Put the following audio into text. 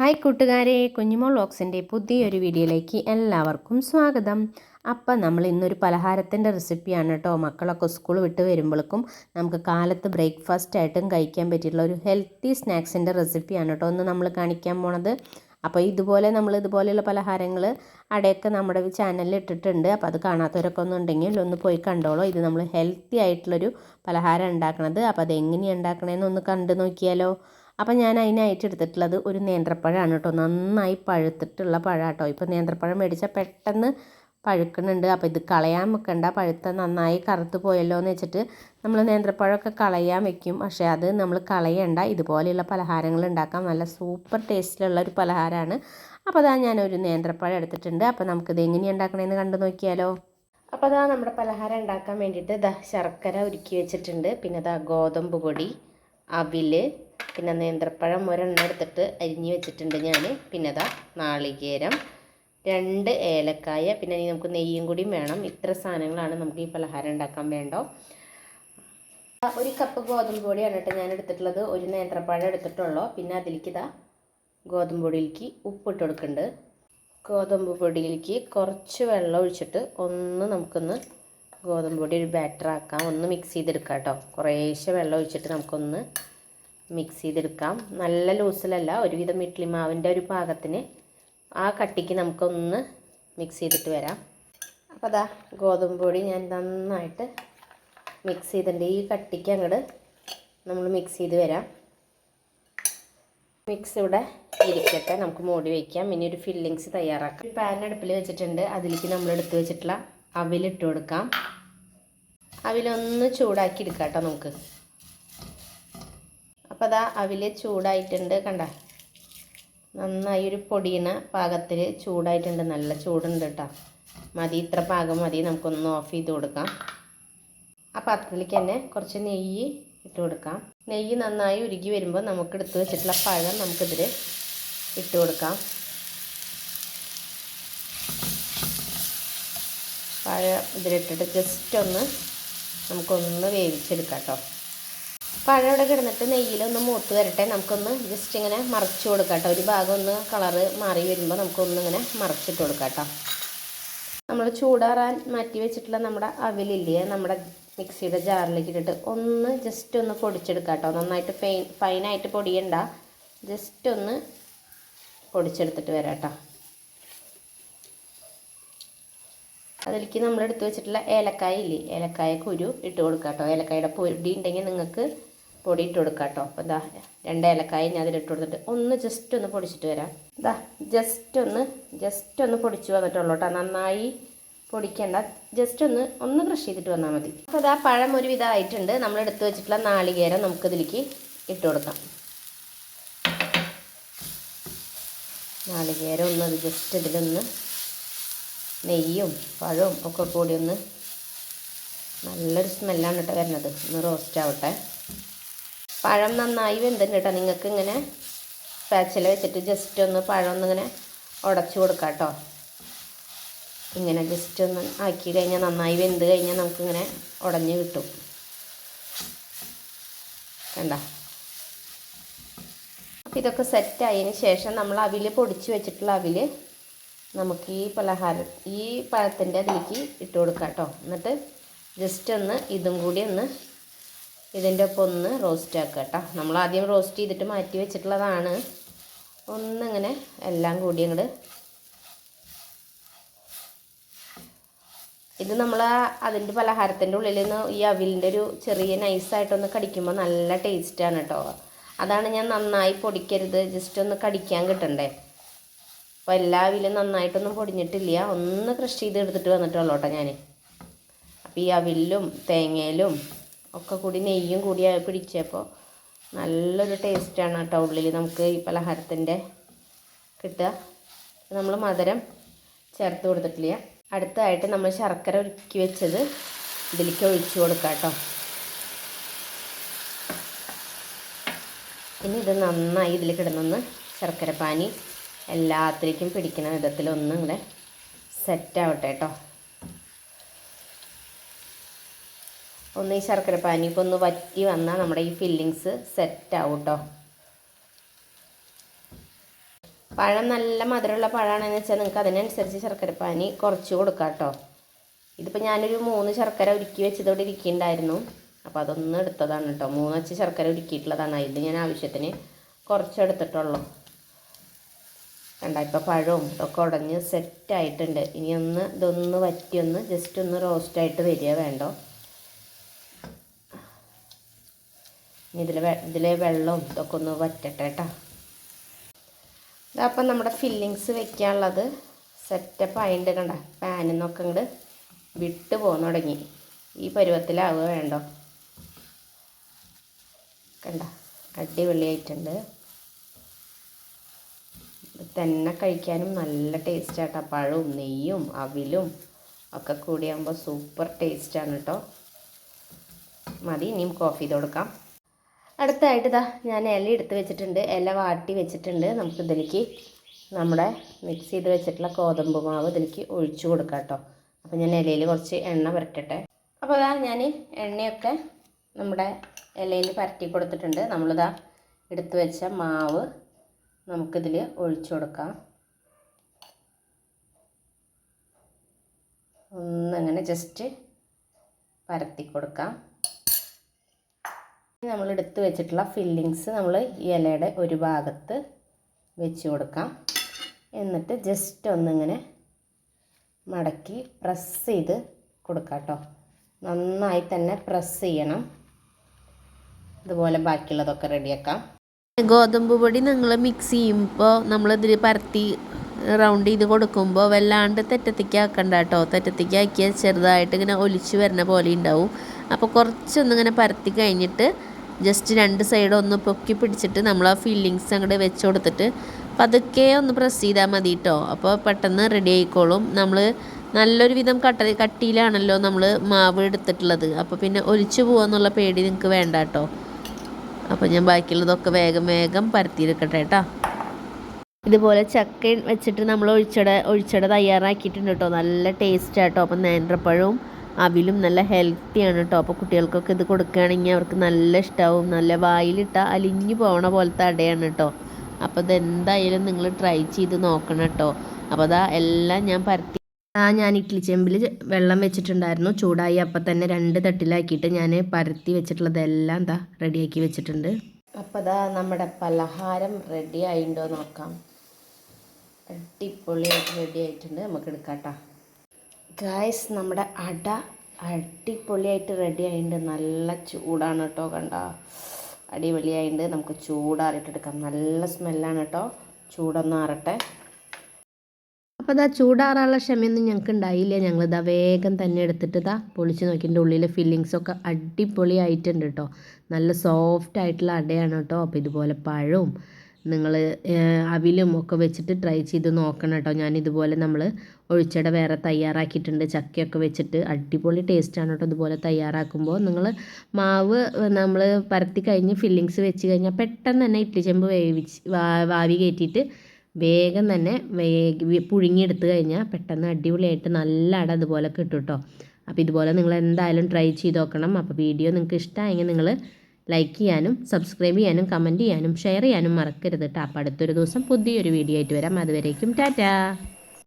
Hi കൂട്ടുകാരെ കുഞ്ഞുമോൾ ബോക്സിന്റെ പുതിയൊരു വീഡിയോയിലേക്ക് എല്ലാവർക്കും സ്വാഗതം. അപ്പം നമ്മൾ ഇന്നൊരു പലഹാരത്തിന്റെ റെസിപ്പിയാണ് കേട്ടോ. മക്കളൊക്കെ സ്കൂൾ വിട്ട് വരുമ്പോഴേക്കും നമുക്ക് കാലത്ത് ബ്രേക്ക്ഫാസ്റ്റ് ആയിട്ടും കഴിക്കാൻ പറ്റിയിട്ടുള്ള ഒരു ഹെൽത്തി സ്നാക്സിന്റെ റെസിപ്പിയാണ് കേട്ടോ ഒന്ന് നമ്മൾ കാണിക്കാൻ പോണത്. അപ്പോൾ ഇതുപോലെ നമ്മൾ ഇതുപോലെയുള്ള പലഹാരങ്ങൾ അടയൊക്കെ നമ്മുടെ ചാനലിൽ ഇട്ടിട്ടുണ്ട്. അപ്പോൾ അത് കാണാത്തവരൊക്കെ ഒന്നും ഉണ്ടെങ്കിൽ ഒന്ന് പോയി കണ്ടോളൂ. ഇത് നമ്മൾ ഹെൽത്തി ആയിട്ടുള്ളൊരു പലഹാരം ഉണ്ടാക്കണത്. അപ്പോൾ അത് എങ്ങനെയാണ് ഉണ്ടാക്കണമെന്ന് ഒന്ന് കണ്ടു നോക്കിയാലോ. അപ്പം ഞാൻ അതിനായിട്ട് എടുത്തിട്ടുള്ളത് ഒരു നേന്ത്രപ്പഴമാണ് കേട്ടോ. നന്നായി പഴുത്തിട്ടുള്ള പഴം കേട്ടോ നേന്ത്രപ്പഴം മേടിച്ചാൽ പെട്ടെന്ന് പഴുക്കുന്നുണ്ട്. അപ്പോൾ ഇത് കളയാൻ വെക്കണ്ട. പഴുത്ത നന്നായി കറുത്ത് പോയല്ലോ എന്ന് വെച്ചിട്ട് നമ്മൾ നേന്ത്രപ്പഴമൊക്കെ കളയാൻ വെക്കും. പക്ഷേ അത് നമ്മൾ കളയണ്ട. ഇതുപോലെയുള്ള പലഹാരങ്ങൾ ഉണ്ടാക്കാം. നല്ല സൂപ്പർ ടേസ്റ്റിലുള്ള ഒരു പലഹാരമാണ്. അപ്പോൾ അതാ ഞാനൊരു നേന്ത്രപ്പഴം എടുത്തിട്ടുണ്ട്. അപ്പോൾ നമുക്കിത് എങ്ങനെയാണ് ഉണ്ടാക്കണമെന്ന് കണ്ടു നോക്കിയാലോ. അപ്പോൾ അതാ നമ്മുടെ പലഹാരം ഉണ്ടാക്കാൻ വേണ്ടിയിട്ട് ദാ ശർക്കര ഉരുക്കി വെച്ചിട്ടുണ്ട്. പിന്നെ ദാ ഗോതമ്പ് പൊടി. അവിൽ പിന്നെ നേന്ത്രപ്പഴം ഒരെണ്ണം എടുത്തിട്ട് അരിഞ്ഞ് വെച്ചിട്ടുണ്ട് ഞാൻ പിന്നെ അതാ നാളികേരം രണ്ട് ഏലക്കായ പിന്നെ ഇനി നമുക്ക് നെയ്യും കൂടിയും വേണം. ഇത്ര സാധനങ്ങളാണ് നമുക്ക് ഈ പലഹാരം ഉണ്ടാക്കാൻ വേണ്ടോ? ഒരു കപ്പ് ഗോതമ്പ് പൊടിയാണ് കേട്ടോ ഞാൻ എടുത്തിട്ടുള്ളത്. ഒരു നേന്ത്രപ്പഴം എടുത്തിട്ടുള്ളൂ. പിന്നെ അതിലേക്ക് ഇതാ ഗോതമ്പ് പൊടിയിലേക്ക് ഉപ്പിട്ട് കൊടുക്കുന്നുണ്ട്. ഗോതമ്പ് പൊടിയിലേക്ക് കുറച്ച് വെള്ളം ഒഴിച്ചിട്ട് ഒന്ന് നമുക്കൊന്ന് ഗോതമ്പ് പൊടി ഒരു ബാറ്റർ ആക്കാം. ഒന്ന് മിക്സ് ചെയ്തെടുക്കാം കേട്ടോ. കുറേശ്ശെ വെള്ളം ഒഴിച്ചിട്ട് നമുക്കൊന്ന് മിക്സ് ചെയ്തെടുക്കാം. നല്ല ലൂസിലല്ല ഒരുവിധം ഇഡ്ഡലി മാവിന്റെ ഒരു പാകത്തിന് ആ കട്ടിക്ക് നമുക്കൊന്ന് മിക്സ് ചെയ്തിട്ട് വരാം. അപ്പോൾ അതാ ഗോതമ്പ് പൊടി ഞാൻ നന്നായിട്ട് മിക്സ് ചെയ്തിട്ടുണ്ട്. ഈ കട്ടിക്ക് അങ്ങോട്ട് നമ്മൾ മിക്സ് ചെയ്ത് വരാം. മിക്സ് ഇവിടെ ഇരിക്കട്ടെ. നമുക്ക് മൂടി വയ്ക്കാം ഇനി ഒരു ഫില്ലിങ്സ് തയ്യാറാക്കാം. ഒരു പാൻ അടുപ്പിൽ വെച്ചിട്ടുണ്ട്. അതിലേക്ക് നമ്മൾ എടുത്ത് വെച്ചിട്ടുള്ള അവിലിട്ട് കൊടുക്കാം. അവിലൊന്ന് ചൂടാക്കി എടുക്കാം കേട്ടോ നമുക്ക്. അപ്പോൾ അതാ അവിൽ ചൂടായിട്ടുണ്ട് കണ്ട. നന്നായി ഒരു പൊടിയണ പാകത്തിൽ ചൂടായിട്ടുണ്ട്. നല്ല ചൂടുണ്ട് കേട്ടോ. മതി ഇത്ര പാകം മതി. നമുക്കൊന്ന് ഓഫ് ചെയ്ത് കൊടുക്കാം. ആ പാത്രത്തിലേക്ക് തന്നെ കുറച്ച് നെയ്യ് ഇട്ട് കൊടുക്കാം. നെയ്യ് നന്നായി ഉരുകി വരുമ്പോൾ നമുക്ക് എടുത്ത് വെച്ചിട്ടുള്ള പഴം നമുക്കിതിൽ ഇട്ട് കൊടുക്കാം. പഴം ഇതിലിട്ടിട്ട് ജസ്റ്റ് ഒന്ന് നമുക്കൊന്ന് വേവിച്ചെടുക്കാം കേട്ടോ പഴം ഇവിടെ കിടന്നിട്ട് നെയ്യിലൊന്ന് മൂത്ത് വരട്ടെ. നമുക്കൊന്ന് ജസ്റ്റ് ഇങ്ങനെ മറിച്ച് കൊടുക്കാം കേട്ടോ ഒരു ഭാഗം ഒന്ന് കളറ് മാറി വരുമ്പോൾ നമുക്കൊന്ന് ഇങ്ങനെ മറിച്ചിട്ട് കൊടുക്കാം കേട്ടോ നമ്മൾ ചൂടാറാൻ മാറ്റി വെച്ചിട്ടുള്ള നമ്മുടെ അവിലില്ലേ നമ്മുടെ മിക്സിയുടെ ജാറിലേക്ക് ഇട്ടിട്ട് ഒന്ന് ജസ്റ്റ് ഒന്ന് പൊടിച്ചെടുക്കാം കേട്ടോ നന്നായിട്ട് ഫൈൻ ഫൈനായിട്ട് പൊടിയണ്ട. ജസ്റ്റ് ഒന്ന് പൊടിച്ചെടുത്തിട്ട് വരാം കേട്ടോ അതിലേക്ക് നമ്മൾ എടുത്തു വെച്ചിട്ടുള്ള ഏലക്കായ ഇല്ലേ? ഏലക്കായ കുരു ഇട്ട് കൊടുക്കുക കേട്ടോ ഏലക്കായുടെ പൊടി ഉണ്ടെങ്കിൽ നിങ്ങൾക്ക് പൊടി ഇട്ട് കൊടുക്കുക കേട്ടോ അപ്പോൾ ഇതാ രണ്ട് ഏലക്കായ ഞാൻ അതിലിട്ട് കൊടുത്തിട്ട് ഒന്ന് ജസ്റ്റ് ഒന്ന് പൊടിച്ചിട്ട് വരാം. ഇതാ ജസ്റ്റ് ഒന്ന് ജസ്റ്റ് ഒന്ന് പൊടിച്ച് വന്നിട്ടുള്ളൂ കേട്ടോ നന്നായി പൊടിക്കേണ്ട. ജസ്റ്റ് ഒന്ന് ഒന്ന് ക്രഷ് ചെയ്തിട്ട് വന്നാൽ മതി. അപ്പോൾ ഇതാ പഴം ഒരു വിധമായിട്ടുണ്ട് നമ്മൾ എടുത്തു വെച്ചിട്ടുള്ള നാളികേരം നമുക്കിതിലേക്ക് ഇട്ട് കൊടുക്കാം. നാളികേരം ഒന്ന് അത് ജസ്റ്റ് ഇതിലൊന്ന് നെയ്യും പഴവും ഒക്കെ കൂടി ഒന്ന് നല്ലൊരു സ്മെല്ലാണ് കേട്ടോ വരുന്നത്. ഒന്ന് റോസ്റ്റ് ആവട്ടെ. പഴം നന്നായി വെന്തുണ്ട് കേട്ടോ. നിങ്ങൾക്ക് ഇങ്ങനെ പാച്ചിൽ വെച്ചിട്ട് ജസ്റ്റ് ഒന്ന് പഴം ഒന്നിങ്ങനെ ഉടച്ചു കൊടുക്കാം കേട്ടോ. ഇങ്ങനെ ജസ്റ്റ് ഒന്ന് ആക്കി കഴിഞ്ഞാൽ നന്നായി വെന്ത് കഴിഞ്ഞാൽ നമുക്കിങ്ങനെ ഉടഞ്ഞ് കിട്ടും. കണ്ട? അപ്പോൾ ഇതൊക്കെ സെറ്റായതിന് ശേഷം നമ്മൾ അവിൽ പൊടിച്ച് വെച്ചിട്ടുള്ള അവിൽ നമുക്ക് ഈ പലഹാരം ഈ പഴത്തിന്റെ അതിലേക്ക് ഇട്ട് കൊടുക്കാം കേട്ടോ. എന്നിട്ട് ജസ്റ്റ് ഒന്ന് ഇതും കൂടി ഒന്ന് ഇതിന്റെ ഒപ്പം ഒന്ന് റോസ്റ്റ് ആക്കുക കേട്ടോ. നമ്മൾ ആദ്യം റോസ്റ്റ് ചെയ്തിട്ട് മാറ്റി വെച്ചിട്ടുള്ളതാണ്. ഒന്നിങ്ങനെ എല്ലാം കൂടി അങ്ങോട്ട് ഇത് നമ്മൾ അതിന്റെ പലഹാരത്തിന്റെ ഉള്ളിൽ നിന്ന് ഈ അവിലിന്റെ ഒരു ചെറിയ നൈസായിട്ടൊന്ന് കടിക്കുമ്പോൾ നല്ല ടേസ്റ്റാണ് കേട്ടോ. അതാണ് ഞാൻ നന്നായി പൊടിക്കരുത്. ജസ്റ്റ് ഒന്ന് കടിക്കാൻ കിട്ടണ്ടേ. അപ്പോൾ എല്ലാ അവിലും നന്നായിട്ടൊന്നും പൊടിഞ്ഞിട്ടില്ല. ഒന്ന് ക്രഷ് ചെയ്ത് എടുത്തിട്ട് വന്നിട്ടുള്ളൂ കേട്ടോ ഞാൻ അപ്പോൾ ഈ അവിലും തേങ്ങയിലും ഒക്കെ കൂടി നെയ്യും കൂടി പിടിച്ചപ്പോൾ നല്ലൊരു ടേസ്റ്റാണ് കേട്ടോ ഉള്ളിൽ നമുക്ക് ഈ പലഹാരത്തിന്റെ കിട്ടുക. നമ്മൾ മധുരം ചേർത്ത് കൊടുത്തിട്ടില്ല. അടുത്തതായിട്ട് നമ്മൾ ശർക്കര ഒരുക്കി വെച്ചത് ഇതിലേക്ക് ഒഴിച്ചു കൊടുക്കാം കേട്ടോ. ഇനി ഇത് നന്നായി ഇതിൽ കിടന്നൊന്ന് ശർക്കര പാനി എല്ലാത്തിലേക്കും പിടിക്കുന്ന വിധത്തിൽ ഒന്നും ഇങ്ങനെ സെറ്റാവട്ടെ കേട്ടോ ഒന്ന് ഈ ശർക്കര പാനിയൊക്കെ ഒന്ന് വറ്റി വന്നാൽ നമ്മുടെ ഈ ഫില്ലിങ്സ് സെറ്റാവും കേട്ടോ പഴം നല്ല മധുരമുള്ള പഴമാണെന്ന് വെച്ചാൽ നിങ്ങൾക്ക് അതിനനുസരിച്ച് ശർക്കര പാനി കുറച്ച് കൊടുക്കാം കേട്ടോ ഇതിപ്പോൾ ഞാനൊരു മൂന്ന് ശർക്കര ഉരുക്കി വെച്ചതോടെ ഇരിക്കുന്നുണ്ടായിരുന്നു അപ്പോൾ അതൊന്നും എടുത്തതാണ് കേട്ടോ മൂന്ന് വെച്ച് ശർക്കര ഉരുക്കിയിട്ടുള്ളതാണ്. ഇത് ഞാൻ ആവശ്യത്തിന് കുറച്ച് എടുത്തിട്ടുള്ളൂ കണ്ട ഇപ്പോൾ പഴവും ഇതൊക്കെ ഉടഞ്ഞ് സെറ്റായിട്ടുണ്ട് ഇനി ഒന്ന് ഇതൊന്ന് വറ്റിയൊന്ന് ജസ്റ്റ് ഒന്ന് റോസ്റ്റായിട്ട് വരിക വേണ്ടോ? ഇനി ഇതിൽ ഇതിലെ വെള്ളവും ഇതൊക്കെ ഒന്ന് വറ്റട്ടെ കേട്ടോ ഇതപ്പം നമ്മുടെ ഫില്ലിങ്സ് വെക്കാനുള്ളത്. സെറ്റപ്പ് ആയിട്ട് കണ്ട പാനിൽ നിന്നൊക്കെ ഇങ്ങോട്ട് വിട്ട് പോകാൻ തുടങ്ങി. ഈ പരുവത്തിലാവുക വേണ്ടോ? കണ്ട അടിപൊളിയായിട്ടുണ്ട്. തന്നെ കഴിക്കാനും നല്ല ടേസ്റ്റാട്ടോ പഴവും നെയ്യും അവിലും ഒക്കെ കൂടിയാകുമ്പോൾ സൂപ്പർ ടേസ്റ്റാണ് കേട്ടോ മതി ഇനിയും കോഫി ചെയ്ത് കൊടുക്കാം. അടുത്തായിട്ട് ഇതാ ഞാൻ ഇല എടുത്ത് വെച്ചിട്ടുണ്ട്. ഇല വാട്ടി വെച്ചിട്ടുണ്ട്. നമുക്ക് ഇതിലേക്ക് നമ്മുടെ മിക്സ് ചെയ്ത് വെച്ചിട്ടുള്ള ഗോതമ്പ് മാവ് ഇതിലേക്ക് ഒഴിച്ചു കൊടുക്കാം കേട്ടോ അപ്പോൾ ഞാൻ ഇലയിൽ കുറച്ച് എണ്ണ പുരട്ടട്ടെ. അപ്പോൾ ഇതാ ഞാൻ എണ്ണയൊക്കെ നമ്മുടെ ഇലയിൽ പരട്ടി കൊടുത്തിട്ടുണ്ട്. നമ്മളിതാ എടുത്തു വെച്ച മാവ് നമുക്കിതിൽ ഒഴിച്ചു കൊടുക്കാം. ഒന്നങ്ങനെ ജസ്റ്റ് പരത്തി കൊടുക്കാം. നമ്മൾ എടുത്ത് വെച്ചിട്ടുള്ള ഫില്ലിങ്സ് നമ്മൾ ഇലയുടെ ഒരു ഭാഗത്ത് വെച്ച് കൊടുക്കാം. എന്നിട്ട് ജസ്റ്റ് ഒന്നിങ്ങനെ മടക്കി പ്രസ് ചെയ്ത് കൊടുക്കാം കേട്ടോ. നന്നായി തന്നെ പ്രസ് ചെയ്യണം. ഇതുപോലെ ബാക്കിയുള്ളതൊക്കെ റെഡിയാക്കാം ഗോതമ്പ് പൊടി നിങ്ങൾ മിക്സ് ചെയ്യുമ്പോൾ നമ്മളിതിൽ പരത്തി റൗണ്ട് ചെയ്ത് കൊടുക്കുമ്പോൾ വല്ലാണ്ട് തെറ്റത്തേക്ക് ആക്കണ്ട കേട്ടോ തെറ്റത്തേക്ക് ആക്കിയാൽ ചെറുതായിട്ട് ഇങ്ങനെ ഒലിച്ച് വരുന്ന പോലെ ഉണ്ടാവും അപ്പോൾ കുറച്ചൊന്നിങ്ങനെ പരത്തി കഴിഞ്ഞിട്ട് ജസ്റ്റ് രണ്ട് സൈഡ് ഒന്ന് പൊക്കി പിടിച്ചിട്ട് നമ്മൾ ആ ഫില്ലിങ്സ് അങ്ങോട്ട് വെച്ച് കൊടുത്തിട്ട് പതുക്കെ ഒന്ന് പ്രസ് ചെയ്താൽ മതി കേട്ടോ അപ്പോൾ പെട്ടെന്ന് റെഡി ആയിക്കോളും. നമ്മൾ നല്ലൊരു വിധം കട്ട കട്ടിയിലാണല്ലോ നമ്മൾ മാവ് എടുത്തിട്ടുള്ളത്. അപ്പോൾ പിന്നെ ഒലിച്ചു പോകുമെന്നുള്ള പേടി നിങ്ങൾക്ക് വേണ്ട കേട്ടോ അപ്പോൾ ഞാൻ ബാക്കിയുള്ളതൊക്കെ വേഗം വേഗം പരത്തിയെടുക്കട്ടെ കേട്ടോ. ഇതുപോലെ ചക്ക വെച്ചിട്ട് നമ്മൾ ഒഴിച്ചട ഒഴിച്ചട തയ്യാറാക്കിയിട്ടുണ്ട് കേട്ടോ. നല്ല ടേസ്റ്റ് ആട്ടോ അപ്പം നേന്ത്രപ്പഴവും അവിലും നല്ല ഹെൽത്തിയാണ് കേട്ടോ. അപ്പോൾ കുട്ടികൾക്കൊക്കെ ഇത് കൊടുക്കുകയാണെങ്കിൽ അവർക്ക് നല്ല ഇഷ്ടമാവും നല്ല വായിലിട്ട അലിഞ്ഞു പോകണ പോലത്തെ അടയാണ് കേട്ടോ. അപ്പോൾ ഇതെന്തായാലും നിങ്ങൾ ട്രൈ ചെയ്ത് നോക്കണം കേട്ടോ. അപ്പോൾ അതാ എല്ലാം ഞാൻ പരത്തി ഞാൻ ഇഡ്ലി ചെമ്പിൽ വെള്ളം വെച്ചിട്ടുണ്ടായിരുന്നു. ചൂടായി അപ്പം തന്നെ രണ്ട് തട്ടിലാക്കിയിട്ട് ഞാൻ പരത്തി വെച്ചിട്ടുള്ളതെല്ലാം എന്താ റെഡിയാക്കി വെച്ചിട്ടുണ്ട്. അപ്പോൾ ഇതാ നമ്മുടെ പലഹാരം റെഡി ആയിണ്ടോ നോക്കാം. അടിപൊളിയായിട്ട് റെഡി ആയിട്ടുണ്ട്. നമുക്ക് എടുക്കാം കേട്ടോ ഗായ്സ് നമ്മുടെ അട അടിപൊളിയായിട്ട് റെഡി ആയിട്ടുണ്ട് നല്ല ചൂടാണ് കേട്ടോ കണ്ട. അടിപൊളിയായിട്ടുണ്ട് നമുക്ക് ചൂടാറിട്ടെടുക്കാം നല്ല സ്മെല്ലാണ് കേട്ടോ ചൂടൊന്നും ആറട്ടെ. അപ്പോൾ ഇതാ ചൂടാറാനുള്ള ക്ഷമയൊന്നും ഞങ്ങൾക്ക് ഉണ്ടായില്ല ഞങ്ങളിതാ വേഗം തന്നെ എടുത്തിട്ട് ഇതാ പൊളിച്ച് നോക്കിന്റെ ഉള്ളിലെ ഫില്ലിങ്സൊക്കെ അടിപൊളിയായിട്ടുണ്ട് കേട്ടോ നല്ല സോഫ്റ്റ് ആയിട്ടുള്ള അടയാണ് കേട്ടോ അപ്പോൾ ഇതുപോലെ പഴവും നിങ്ങൾ അവിലും ഒക്കെ വെച്ചിട്ട് ട്രൈ ചെയ്ത് നോക്കണം കേട്ടോ ഞാൻ ഇതുപോലെ നമ്മൾ ഒഴിച്ചട വേറെ തയ്യാറാക്കിയിട്ടുണ്ട്. ചക്കയൊക്കെ വെച്ചിട്ട് അടിപൊളി ടേസ്റ്റാണ് കേട്ടോ ഇതുപോലെ തയ്യാറാക്കുമ്പോൾ. നിങ്ങൾ മാവ് നമ്മൾ പരത്തി കഴിഞ്ഞ് ഫില്ലിങ്സ് വെച്ച് കഴിഞ്ഞാൽ പെട്ടെന്ന് തന്നെ ഇഡ്ലി ചെമ്പ് വേവിച്ച് വാവി കയറ്റിയിട്ട് വേഗം തന്നെ വേഗ പുഴുങ്ങിയെടുത്ത് കഴിഞ്ഞാൽ പെട്ടെന്ന് അടിപൊളിയായിട്ട് നല്ല അട ഇതുപോലെ കിട്ടും കേട്ടോ അപ്പോൾ ഇതുപോലെ നിങ്ങൾ എന്തായാലും ട്രൈ ചെയ്ത് നോക്കണം. അപ്പോൾ വീഡിയോ നിങ്ങൾക്ക് ഇഷ്ടമായെങ്കിൽ നിങ്ങൾ ലൈക്ക് ചെയ്യാനും സബ്സ്ക്രൈബ് ചെയ്യാനും കമന്റ് ചെയ്യാനും ഷെയർ ചെയ്യാനും മറക്കരുത് കേട്ടോ അപ്പോൾ അടുത്തൊരു ദിവസം പുതിയൊരു വീഡിയോ ആയിട്ട് വരാം. അതുവരേക്കും ടാറ്റാ.